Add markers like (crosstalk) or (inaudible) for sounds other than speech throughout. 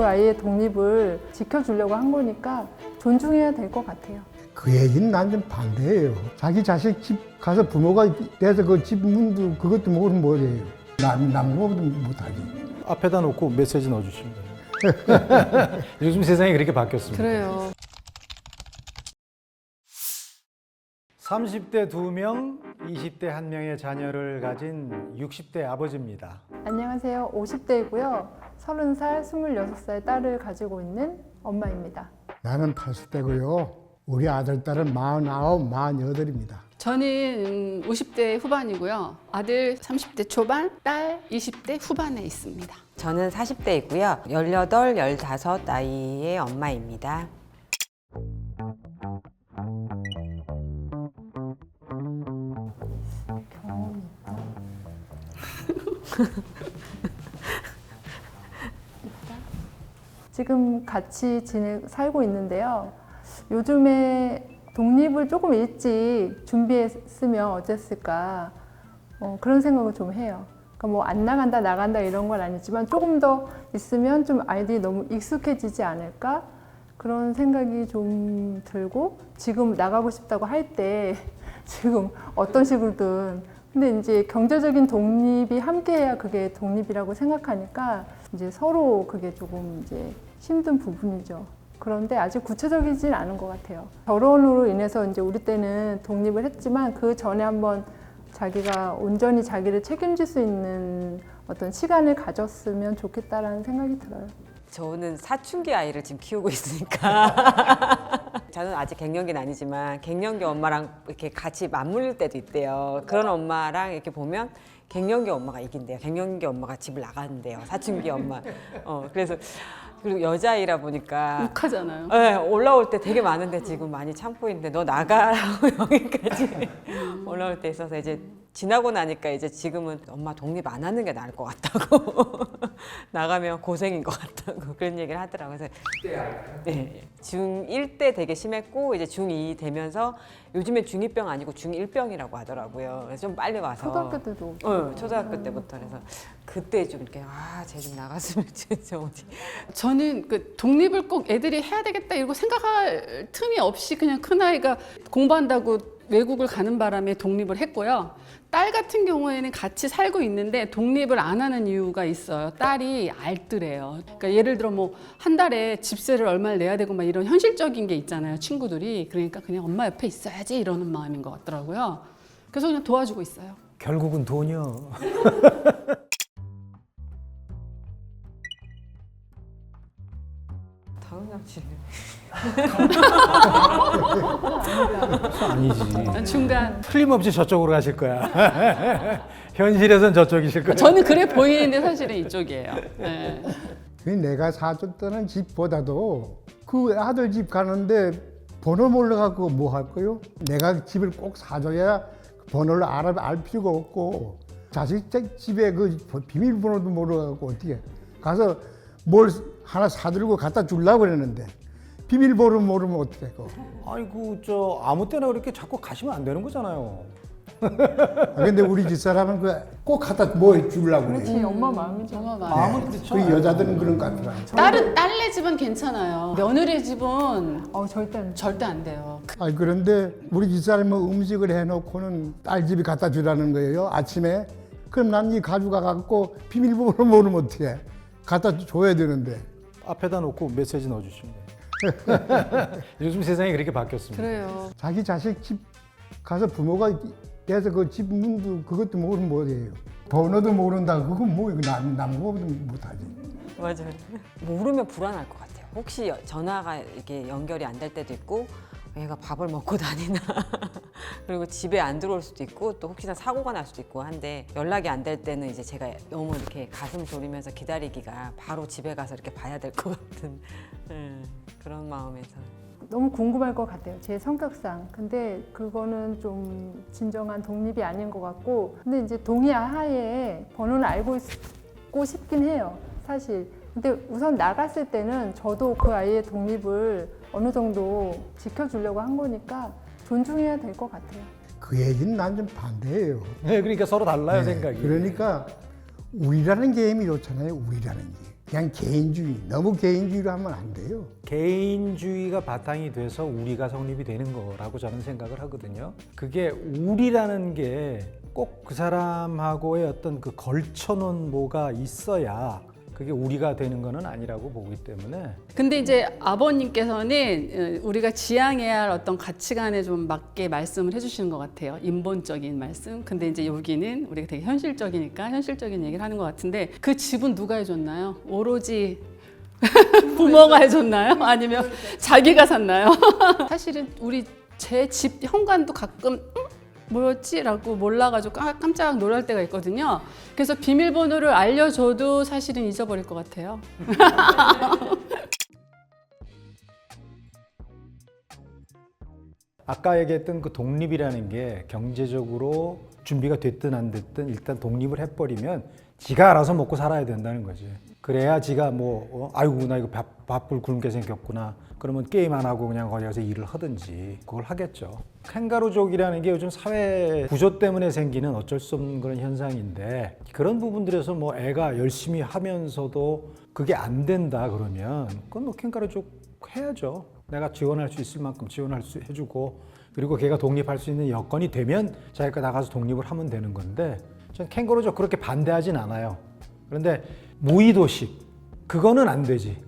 그 아이의 독립을 지켜주려고 한 거니까 존중해야 될 것 같아요. 그 얘기는 난 좀 반대예요. 자기 자식 집 가서 부모가 돼서 그 집 문도 그것도 모르면 뭐예요. 남, 남보다 못하지. 앞에다 놓고 메시지 넣어주시면 돼요. (laughs) 요즘 세상이 그렇게 바뀌었습니다. 그래요. 30대 2명, 20대 1명의 자녀를 가진 60대 아버지입니다. 안녕하세요. 50대이고요. 30살, 26살 딸을 가지고 있는 엄마입니다. 나는 80대고요. 우리 아들, 딸은 49, 48입니다. 저는 50대 후반이고요. 아들 30대 초반, 딸 20대 후반에 있습니다. 저는 40대이고요. 18, 15 나이의 엄마입니다. (laughs) 지금 같이 지내, 살고 있는데요. 요즘에 독립을 조금 일찍 준비했으면 어땠을까 어, 그런 생각을 좀 해요. 그러니까 뭐 안 나간다 나간다 이런 건 아니지만 조금 더 있으면 좀 아이들이 너무 익숙해지지 않을까 그런 생각이 좀 들고 지금 나가고 싶다고 할 때 (laughs) 지금 어떤 식으로든 근데 이제 경제적인 독립이 함께해야 그게 독립이라고 생각하니까 이제 서로 그게 조금 이제 힘든 부분이죠. 그런데 아직 구체적이진 않은 것 같아요. 결혼으로 인해서 이제 우리 때는 독립을 했지만 그 전에 한번 자기가 온전히 자기를 책임질 수 있는 어떤 시간을 가졌으면 좋겠다라는 생각이 들어요. 저는 사춘기 아이를 지금 키우고 있으니까. (laughs) 저는 아직 갱년기는 아니지만 갱년기 엄마랑 이렇게 같이 맞물릴 때도 있대요. 그런 엄마랑 이렇게 보면 갱년기 엄마가 이긴대요. 갱년기 엄마가 집을 나가는데요. 사춘기 엄마. 어, 그래서 그리고 여자아이라 보니까 욱하잖아요. 네, 올라올 때 되게 많은데 지금 많이 참고 있는데 너 나가라고 (laughs) 여기까지 올라올 때 있어서 이제 지나고 나니까 이제 지금은 엄마 독립 안 하는 게 나을 것 같다고 (laughs) 나가면 고생인 것 같다고 (laughs) 그런 얘기를 하더라고요. 그래서 네, 중1 때 되게 심했고 이제 중2 되면서 요즘에 중2병 아니고 중1병이라고 하더라고요. 그래서 좀 빨리 와서 초등학교 때도 어, 초등학교 때부터 그래서 그때 좀 이렇게 아쟤 좀 나갔으면 (laughs) 진짜 어디 저는 그 독립을 꼭 애들이 해야 되겠다 이러고 생각할 틈이 없이 그냥 큰 아이가 공부한다고 외국을 가는 바람에 독립을 했고요. 딸 같은 경우에는 같이 살고 있는데 독립을 안 하는 이유가 있어요. 딸이 알뜰해요. 그러니까 예를 들어 뭐 한 달에 집세를 얼마를 내야 되고 막 이런 현실적인 게 있잖아요. 친구들이 그러니까 그냥 엄마 옆에 있어야지 이러는 마음인 것 같더라고요. 그래서 그냥 도와주고 있어요. 결국은 돈이요. (laughs) 당연하지. 아니지. 중간 틀림없이 저쪽으로 가실 거야. (laughs) 현실에선 저쪽이실 거야. 저는 그래 보이는데 사실은 이쪽이에요. 네. 그 내가 사줬다는 집보다도 그 아들 집 가는데 번호 몰라갖고 뭐할 거요? 내가 집을 꼭 사줘야 번호를 알아, 알 필요가 없고 자식 댁 집에 그 비밀번호도 모르갖고 어떻게 가서 뭘 하나 사들고 갖다 주려고 그랬는데 비밀번호 모르면 어떻게 해? 아이고 저 아무 때나 그렇게 자꾸 가시면 안 되는 거잖아요. 아, 근데 우리 집사람은 그꼭 갖다 뭐 주려고 그래. 그렇지 엄마 마음이죠. 많아요. 마음은 그렇죠. 그 여자들은 그런 것 같더라. 딸은 딸네 집은 괜찮아요. 며느리 집은 어 절대 절대 안 돼요. 아니 그런데 우리 집사람은 음식을 해놓고는 딸 집에 갖다 주라는 거예요 아침에 그럼 난 이 가져가 갖고 비밀번호 모르면 어떻게 갖다 줘야 되는데 앞에다 놓고 메시지 넣어주시면 돼요. (laughs) 요즘 세상이 그렇게 바뀌었습니다. 그래요. 자기 자식 집 가서 부모가 돼서 그 집 문도 그것도 모르면 뭐예요 번호도 모른다 그건 뭐 이거 남 남보다 못하지 맞아요. 모르면 불안할 것 같아요. 혹시 여- 전화가 이게 연결이 안 될 때도 있고 얘가 밥을 먹고 다니나 그리고 집에 안 들어올 수도 있고 또 혹시나 사고가 날 수도 있고 한데 연락이 안 될 때는 이제 제가 너무 이렇게 가슴 졸이면서 기다리기가 바로 집에 가서 이렇게 봐야 될 것 같은 음, 그런 마음에서 너무 궁금할 것 같아요. 제 성격상. 근데 그거는 좀 진정한 독립이 아닌 것 같고. 근데 이제 동의 하에 번호는 알고 있고 싶긴 해요. 사실. 근데 우선 나갔을 때는 저도 그 아이의 독립을 어느 정도 지켜주려고 한 거니까 존중해야 될 것 같아요. 그 얘기는 난 좀 반대예요 네, 그러니까 서로 달라요 네, 생각이. 그러니까 우리라는 게임이 좋잖아요 우리라는 게 그냥 개인주의, 너무 개인주의로 하면 안 돼요. 개인주의가 바탕이 돼서 우리가 성립이 되는 거라고 저는 생각을 하거든요. 그게 우리라는 게 꼭 그 사람하고의 어떤 그 걸쳐놓은 뭐가 있어야 그게 우리가 되는 거는 아니라고 보기 때문에 근데 이제 아버님께서는 어, 우리가 지향해야 할 어떤 가치관에 좀 맞게 말씀을 해주시는 것 같아요. 인본적인 말씀. 근데 이제 여기는 우리가 되게 현실적이니까 현실적인 얘기를 하는 것 같은데 그 집은 누가 해줬나요? 오로지 (laughs) 부모가 해줬나요? 아니면 자기가 샀나요? (laughs) 사실은 우리 제 집 현관도 가끔 음? 뭐였지라고 몰라가지고 깜- 깜짝 놀랄 때가 있거든요. 그래서 비밀번호를 알려줘도 사실은 잊어버릴 것 같아요. (laughs) 아까 얘기했던 그 독립이라는 게 경제적으로 준비가 됐든 안 됐든 일단 독립을 해버리면 지가 알아서 먹고 살아야 된다는 거지. 그래야 지가 뭐 어, 아이고 나 이거 밥, 밥을 굶게 생겼구나. 그러면 게임 안 하고 그냥 거기 가서 일을 하든지 그걸 하겠죠. 캥가루족이라는 게 요즘 사회 구조 때문에 생기는 어쩔 수 없는 그런 현상인데 그런 부분들에서 뭐 애가 열심히 하면서도 그게 안 된다 그러면 그건 뭐 캥가루족 해야죠. 내가 지원할 수 있을 만큼 지원할 수 해주고 그리고 걔가 독립할 수 있는 여건이 되면 자기가 나가서 독립을 하면 되는 건데 전 캥거루족 그렇게 반대하진 않아요. 그런데 무의도식 그거는 안 되지.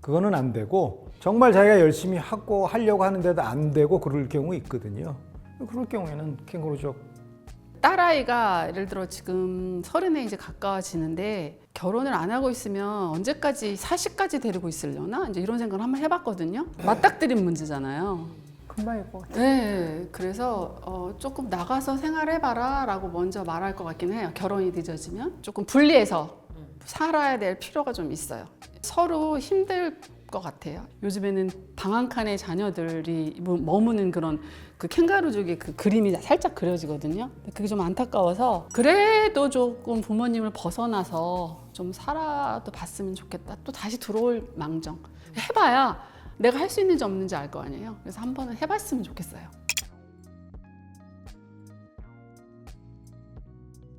그거는 안 되고 정말 자기가 열심히 하고 하려고 하는데도 안 되고 그럴 경우 있거든요. 그럴 경우에는 캥거루족 딸아이가 예를 들어 지금 서른에 이제 가까워지는데 결혼을 안 하고 있으면 언제까지 40까지 데리고 있으려나 이제 이런 생각을 한번 해봤거든요. 맞닥뜨린 문제잖아요. 금방일 것 같아요. 네, 그래서 어, 조금 나가서 생활해봐라라고 먼저 말할 것 같긴 해요. 결혼이 늦어지면 조금 분리해서 살아야 될 필요가 좀 있어요. 서로 힘들 것 같아요. 요즘에는 방한 칸에 자녀들이 뭐- 머무는 그런 그 캥가루족의 그 그림이 살짝 그려지거든요. 근데 그게 좀 안타까워서 그래도 조금 부모님을 벗어나서 좀 살아도 봤으면 좋겠다. 또 다시 들어올 망정. 해봐야 내가 할 수 있는지 없는지 알 거 아니에요. 그래서 한 번은 해봤으면 좋겠어요.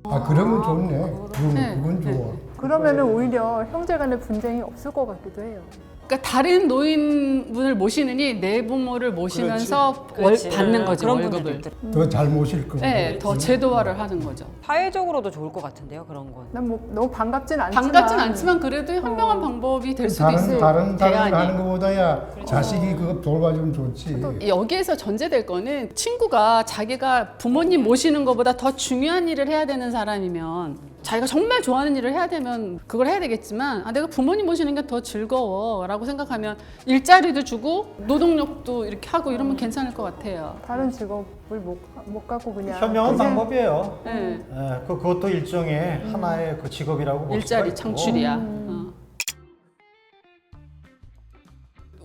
아, 그러면 좋네. 그건, 네, 그건 네. 좋아. 그러면은 오히려 형제 간의 분쟁이 없을 것 같기도 해요. 그러니까 다른 노인분을 모시느니 내 부모를 모시면서 월, 그렇지. 받는 거지 그런 월급을. 분들도 있더라. 더잘 모실 거고. 네, 더 제도화를 하는 거죠. 사회적으로도 좋을 것 같은데요, 그런 건. 난 뭐 너무 반갑진 않지만 반갑진 않지만 그래도 현명한 방법이 될 수도 다른 있어요. 다른 사람 대안이. 하는 것보다야 자식이 그거 돌봐주면 좋지. 여기에서 전제될 거는 친구가 자기가 부모님 모시는 것보다 더 중요한 일을 해야 되는 사람이면 자기가 정말 좋아하는 일을 해야 되면 그걸 해야 되겠지만 아, 내가 부모님 모시는 게 더 즐거워 라고 생각하면 일자리도 주고 노동력도 이렇게 하고 이러면 괜찮을 것 같아요. 다른 직업을 못, 못 갖고 그냥 현명한 그냥 방법이에요. 네. 예, 그, 그것도 일종의 하나의 그 직업이라고 볼 수가 일자리 있고. 창출이야. 어.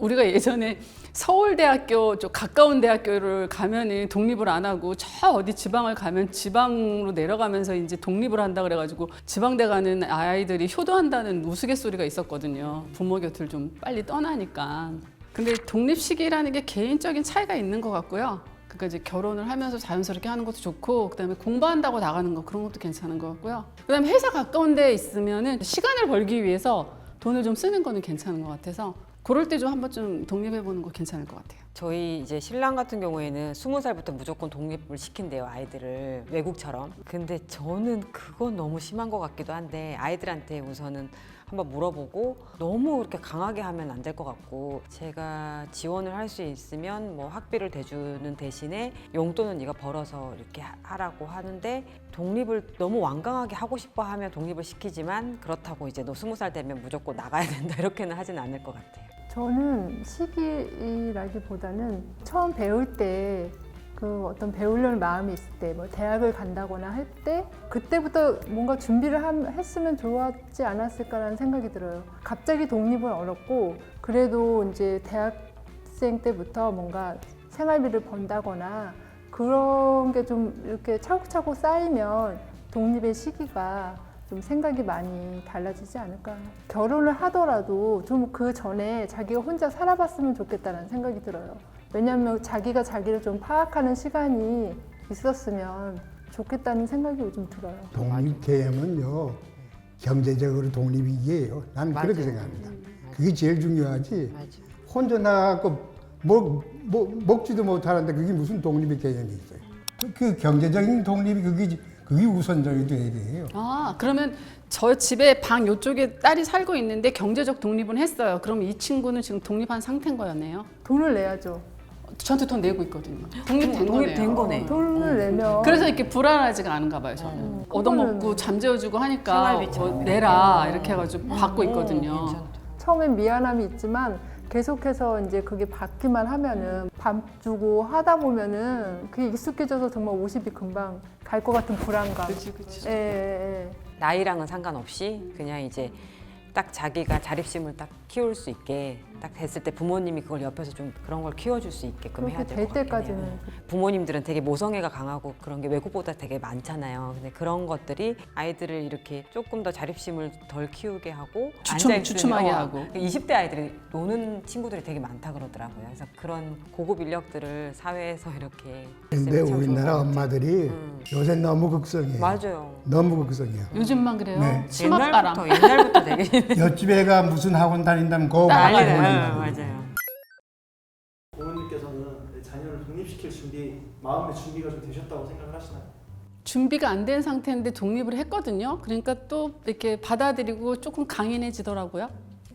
우리가 예전에 서울대학교 좀 가까운 대학교를 가면은 독립을 안 하고 저 어디 지방을 가면 지방으로 내려가면서 이제 독립을 한다 그래가지고 지방대 가는 아이들이 효도한다는 우스갯소리가 있었거든요. 부모 곁을 좀 빨리 떠나니까. 근데 독립 시기라는 게 개인적인 차이가 있는 것 같고요. 그러니까 이제 결혼을 하면서 자연스럽게 하는 것도 좋고 그다음에 공부한다고 나가는 거 그런 것도 괜찮은 것 같고요. 그다음에 회사 가까운 데 있으면은 시간을 벌기 위해서 돈을 좀 쓰는 거는 괜찮은 것 같아서 그럴 때 좀 한번 좀 독립해 보는 거 괜찮을 것 같아요. 저희 이제 신랑 같은 경우에는 스무 살부터 무조건 독립을 시킨대요 아이들을 외국처럼. 근데 저는 그건 너무 심한 것 같기도 한데 아이들한테 우선은 한번 물어보고 너무 그렇게 강하게 하면 안 될 것 같고 제가 지원을 할 수 있으면 뭐 학비를 대주는 대신에 용돈은 네가 벌어서 이렇게 하- 하라고 하는데 독립을 너무 완강하게 하고 싶어 하면 독립을 시키지만 그렇다고 이제 너 스무 살 되면 무조건 나가야 된다 (laughs) 이렇게는 하진 않을 것 같아요. 저는 시기라기보다는 처음 배울 때 그 어떤 배우려는 마음이 있을 때 뭐 대학을 간다거나 할 때 그때부터 뭔가 준비를 함- 했으면 좋았지 않았을까라는 생각이 들어요. 갑자기 독립은 어렵고 그래도 이제 대학생 때부터 뭔가 생활비를 번다거나 그런 게 좀 이렇게 차곡차곡 쌓이면 독립의 시기가 좀 생각이 많이 달라지지 않을까. 결혼을 하더라도 좀 그 전에 자기가 혼자 살아봤으면 좋겠다는 생각이 들어요. 왜냐하면 자기가 자기를 좀 파악하는 시간이 있었으면 좋겠다는 생각이 요즘 들어요. 독립 개념은요 경제적으로 독립이에요. 나는 그렇게. 생각합니다. 그게 제일 중요하지. 맞아. 혼자 나가고 먹, 먹, 먹지도 못하는데 그게 무슨 독립의 개념이 있어요. 그 경제적인 독립이 그게, 그게 우선적이 돼야 돼요. 아, 그러면 저 집에 방 요쪽에 딸이 살고 있는데 경제적 독립은 했어요. 그럼 이 친구는 지금 독립한 상태인 거였네요. 돈을 내야죠. 저한테 돈 내고 있거든요. 독립된 독립된 거네. 돈을 내면 그래서 이렇게 불안하지가 않은가 봐요, 저는. 얻어먹고 잠재워주고 하니까. 어, 내라 이렇게 해가지고 받고 있거든요. 처음엔 미안함이 있지만 계속해서 이제 그게 받기만 하면은 밥 주고 하다 보면은 그게 익숙해져서 정말 50이 금방 갈 것 같은 불안감. 그치, 그치. 예, 예, 예. 나이랑은 상관없이 그냥 이제 딱 자기가 자립심을 딱 키울 수 있게 딱 됐을 때 부모님이 그걸 옆에서 좀 그런 걸 키워줄 수 있게끔 해야 그렇게 될될 것 같긴 해요. 때까지는 부모님들은 되게 모성애가 강하고 그런 게 외국보다 되게 많잖아요. 근데 그런 것들이 아이들을 이렇게 조금 더 자립심을 덜 키우게 하고 주춤- 앉아있으면- 주춤하게 어, 하고. 20대 아이들이 노는 친구들이 되게 많다 그러더라고요. 그래서 그런 고급 인력들을 사회에서 이렇게 근데 했으면 참 좋을 우리나라 것 같아요. 엄마들이 음. 요새 너무 극성이에요. 맞아요. 너무 극성이야. 요즘만 그래요. 네. 치맛바람. 옛날부터 옛날부터 되게 (laughs) 옆집 애가 무슨 학원 다닌다면 그거 딱 많이. 보낸다. 맞아요. 부모님께서는 자녀를 독립시킬 준비, 마음의 준비가 좀 되셨다고 생각을 하시나요? 준비가 안 된 상태인데 독립을 했거든요. 그러니까 또 이렇게 받아들이고 조금 강인해지더라고요.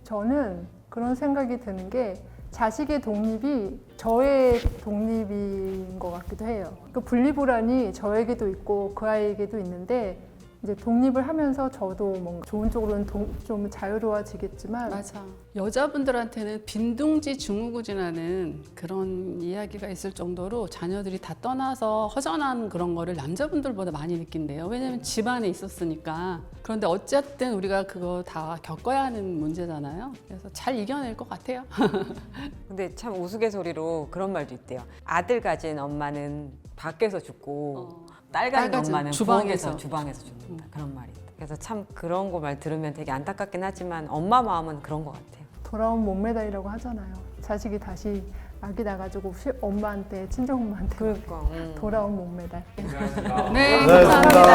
저는 그런 생각이 드는 게 자식의 독립이 저의 독립인 것 같기도 해요. 그 분리불안이 저에게도 있고 그 아이에게도 있는데 이제 독립을 하면서 저도 뭔가 좋은 쪽으로는 동- 좀 자유로워지겠지만 맞아. 여자분들한테는 빈둥지 증후군이라는 그런 이야기가 있을 정도로 자녀들이 다 떠나서 허전한 그런 거를 남자분들보다 많이 느낀대요. 왜냐면 집안에 있었으니까. 그런데 어쨌든 우리가 그거 다 겪어야 하는 문제잖아요. 그래서 잘 이겨낼 것 같아요. (laughs) 근데 참 우스갯소리로 그런 말도 있대요. 아들 가진 엄마는 밖에서 죽고 딸 가진 딸 가진 엄마는 주방에서. 주방에서 죽는다. 그런 말이 있대. 그래서 참 그런 거 말 들으면 되게 안타깝긴 하지만 엄마 마음은 그런 것 같아요. 돌아온 목매달이라고 하잖아요. 자식이 다시 아기 나가지고 시- 엄마한테 친정 엄마한테 그러니까. 음. 돌아온 목매달. 네, 감사합니다.